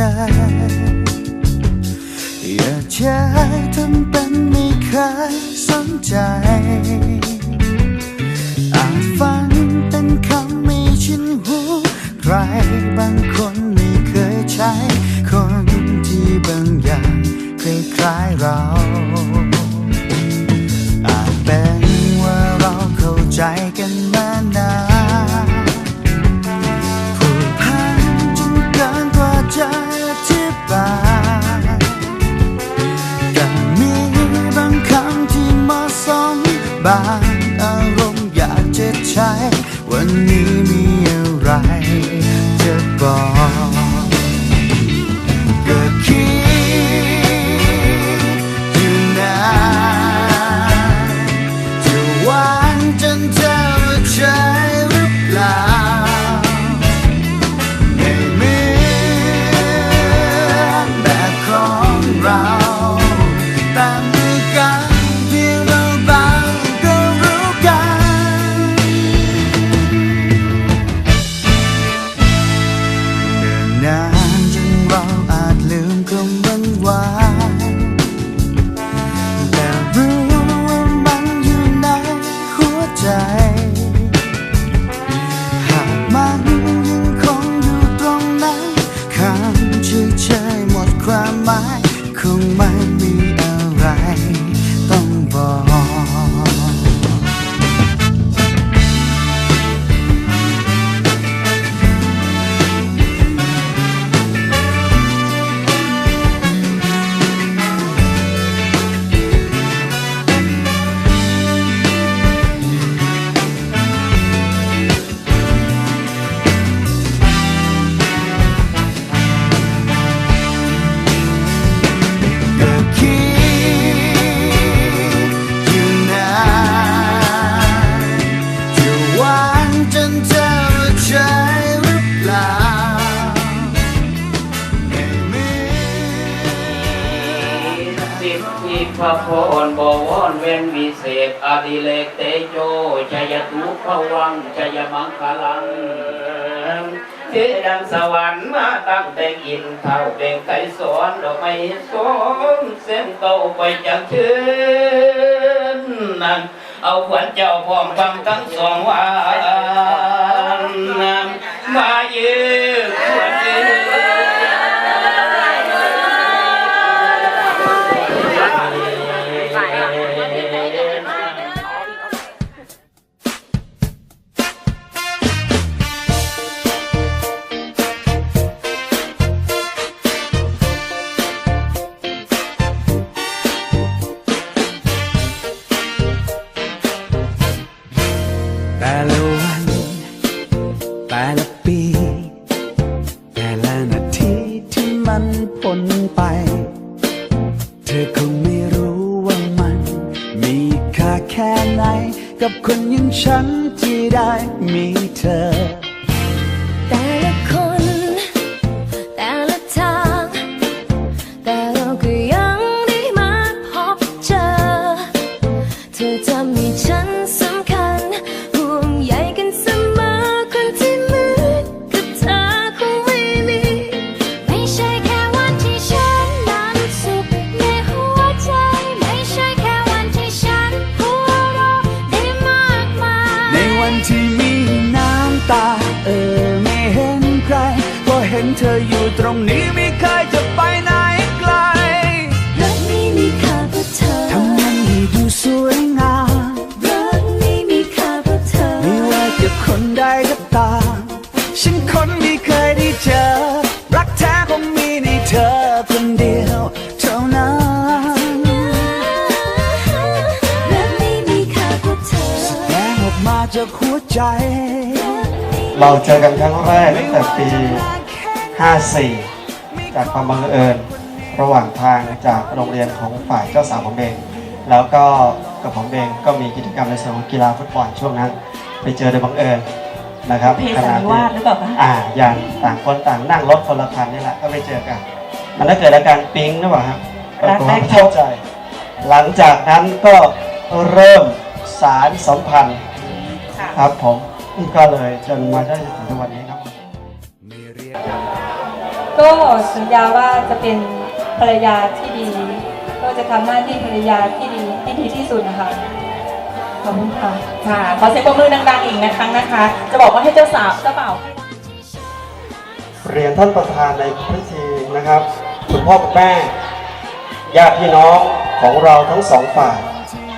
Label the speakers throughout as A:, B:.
A: อยา
B: กใช้ทำเป็นไม่เคยสนใจ อาจฟังเป็นคำไม่ชินหู ใครบางคนไม่เคยใช้ คนที่บางอย่างคล้ายๆเราอา ข รบวรเวนวิเศ
C: ษอดิเลกเตโจชยตุภวังชยมังคลังเทดังสวรรค์มาตั้งแต่กินข้าเป็นไก่สอนดอกไม้สมเส้นเก่าไปจากเชิญนั่นเอาขวัญเจ้าพร้อมคำทั้งสองวัน
B: ธอคงไม่รู้ว่ามัน มีค่าแค่ไหน กับคนอย่างฉันที่ได้มีเธอ
D: แต่ละคน แต่ละทาง แต่เราก็ยังได้มาพบเจอ เธอทำให้ฉันสำคัญห่วงใยกันเส ห็นเธออยู่ตรงนี้ไม่เคยจะไปไหนไกลรักนี้มีค่าเพราะเธอทำมันให้ดูสวยงามรักนี้มีค่าเพราะเธอไม่ว่าจะคน
B: ใดก็ตามฉันคนไม่เคยได้เจอ รักแท้คงมีในเธอคนเดียวเท่านั้น
D: รักนี้มีค่าเพราะเธอ
B: แสดงออก
E: มาจากหัวใจ
F: เราเจอกันครั้งแรกตั้งแต่ปี 54 จากความบังเอิญระหว่างทางจากโรงเรียนของฝ่ายเจ้าสาวผมเองแล้วก็กับผมเองก็มีกิจกรรมในส่วนของกีฬาฟุตบอลช่วงนั้น ไปเจอโดยบังเอิญนะครับ
A: เพศสันนิวาสหรือเปล่าคะ
F: อ่าอย่างต่างคนต่างนั่งรถคนละคันนี่แหละก็ไปเจอกัน มันก็เกิดอาการปิ๊งหรือเปล่าครับ
A: รักแรกพบ
F: เข้าใจ หลังจากนั้นก็เริ่มสารสัมพันธ์
A: ค่ะ
F: ครับผมก็เลยจนมาได้ถึงทุกวันนี้ครับ
G: ก็สัญญาว่าจะเป็นภรรยาที่ดี ก็จะทำหน้าที่ภรรยาที่ดีให้ดีที่สุดนะคะขอบคุณค่ะ
A: ค่ะขอเสียงปรบมือดังๆอีกนะครั้งนะคะ จะบอกว่าให้เจ้าสาวเจ้าบ่าว
F: เรียนท่านประธานในพิธีนะครับ คุณพ่อคุณแม่ญาติพี่น้องของเราทั้งสองฝ่าย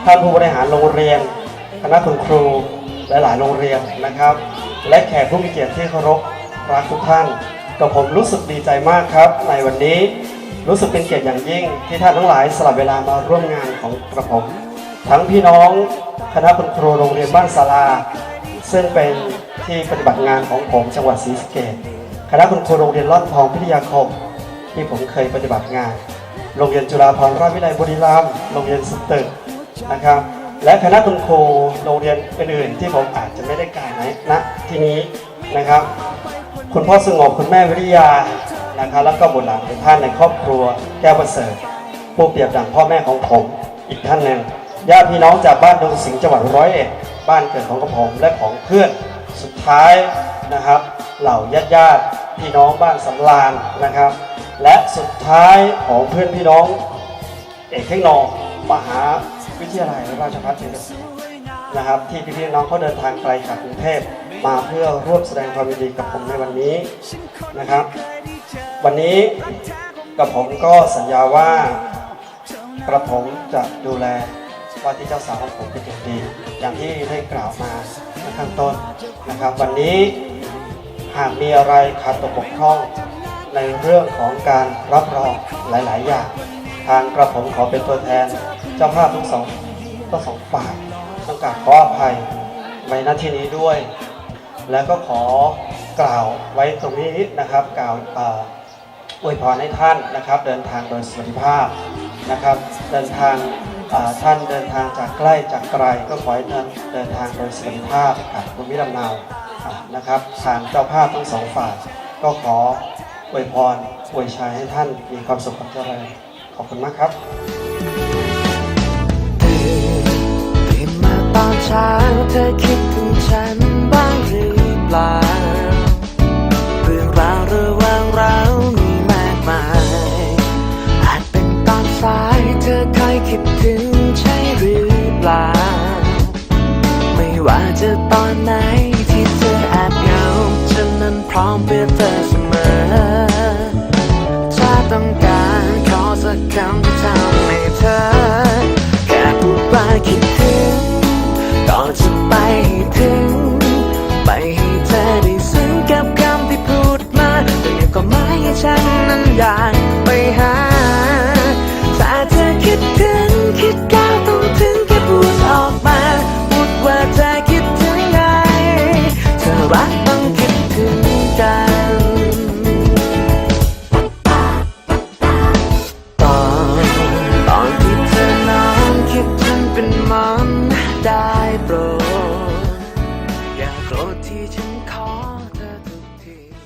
F: ท่านผู้บริหารโรงเรียน คณะคุณครูและหลายๆโรงเรียนนะครับ และแขกผู้มีเกียรติที่เคารพรักทุกท่าน กับผมรู้สึกดีใจมากครับ ในวันนี้รู้สึกเป็นเกียรติอย่างยิ่ง ที่ท่านทั้งหลายสละเวลามาร่วมงานของกระผม ทั้งพี่น้องคณะคุณครูโรงเรียนบ้านศาลา ซึ่งเป็นที่ปฏิบัติงานของผมจังหวัดศรีสะเกษคณะคุณครูโรงเรียนร่อนทองพิทยาคม ที่ผมเคยปฏิบัติงาน โรงเรียนจุฬาภรณราชวิทยาลัยบุรีรัมย์โรงเรียนสตึกนะครับ และคณะคุณครูโรงเรียนอื่นๆที่ผมอาจจะไม่ได้กล่าวในณที่นี้นะครับ คุณพ่อสงบคุณแม่วิริยานะครับแล้วก็บุตรหลานเป็นท่านในครอบครัวแก้วประเสริฐผู้เปรียบดังพ่อแม่ของผมอีกท่านหนึ่งญาติพี่น้องจากบ้านดงสิงห์จังหวัดร้อยเอ็ดบ้านเกิดของกระผมและของเพื่อนสุดท้ายนะครับ เหล่าญาติญาติพี่น้องบ้านสำรานนะครับ และสุดท้ายของเพื่อนพี่น้อง เอกเทคโนมหาวิทยาลัยราชภัฏเชียงรายนะครับ ที่พี่ๆน้องเขาเดินทางไกลจากกรุงเทพ มาเพื่อร่วมแสดงความยินดีกับผมในวันนี้นะครับ วันนี้กับผมก็สัญญาว่ากระผมจะดูแลว่าที่เจ้าสาวของผมเป็นอย่างดี อย่างที่ได้กล่าวมาข้างต้นนะครับ วันนี้หากมีอะไรขาดตกบกพร่องในเรื่องของการรับรองหลาย ๆ อย่าง ทางกระผมขอเป็นตัวแทน เจ้าภาพทั้งสองทั้งสองฝ่ายต้องกาบขออภัยไว้ณที่นี้ด้วย แล้วก็ขอกล่าวไว้ตรงนี้นะครับกล่าวอวยพรให้ท่านนะครับ เดินทางโดยสวัสดิภาพนะครับ เดินทางท่านเดินทางจากใกล้จากไกลก็ขอให้ท่านเดินทางโดยสวัสดิภาพกับภูมิลำเนานะครับทางเจ้าภาพทั้งสองฝ่ายก็ขออวยพรอวยชัยให้ท่านมีความสุขความเจริญขอบคุณมากครับ
E: ตื่นมาตอนเช้าเธอคิดถึงฉัน บ้